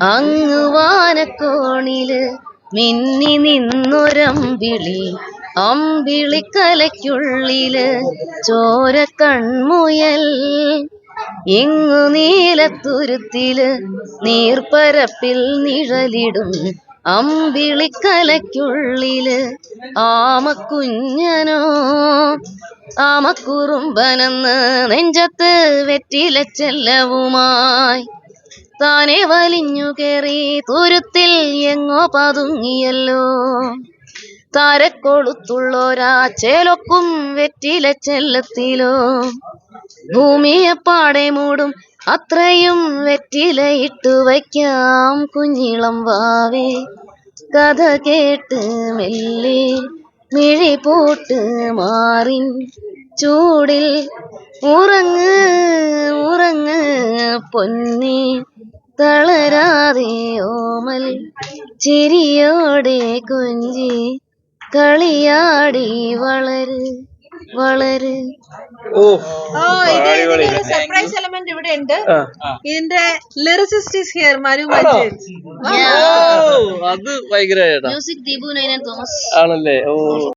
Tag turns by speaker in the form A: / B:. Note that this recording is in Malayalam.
A: അങ്ങ് വാനക്കോണിൽ മിന്നി നിന്നൊരമ്പിളി. അമ്പിളിക്കലയ്ക്കുള്ളിൽ ചോര കൺമുയൽ. ഇങ്ങു നീലത്തുരുത്തിൽ നീർപ്പരപ്പിൽ നിഴലിടും. അമ്പിളിക്കലയ്ക്കുള്ളിൽ ആമക്കുഞ്ഞനോ. ആമക്കുറുമ്പനെന്ന് നെഞ്ചത്ത് വെറ്റില ചെല്ലവുമായി താനെ വലിഞ്ഞു കേറി തുരുത്തിൽ എങ്ങോ പതുങ്ങിയല്ലോ. താരക്കൊളുത്തുള്ളോരാ ചേലൊക്കും വെറ്റില ചെല്ലത്തിലോ. ഭൂമിയെ പാടെ മൂടും അത്രയും വെറ്റില ഇട്ടു വയ്ക്കാം കുഞ്ഞിളം വാവേ. കഥ കേട്ട് മെല്ലെ മിഴി പോട്ട് മാറിൻ ചൂടിൽ ഉറങ്ങ് പൊന്നി തളരാതെ ഓമൽ ചിരിയോടെ കൊഞ്ചി കളിയാടി വളര് വളര്.
B: ഓ.
C: ഇത്. ഇതിന്റെ സർപ്രൈസ് എലമെന്റ് ഇവിടെ ഉണ്ട് ഇതിന്റെ ലിറിസിസ്റ്റ് ഈസ് ഹിയർ മനു?
B: ഓ അത് ഭയങ്കര
A: മ്യൂസിക് ദീപു നൈനൻ തോമസ്.
B: ആണല്ലേ? ഓ.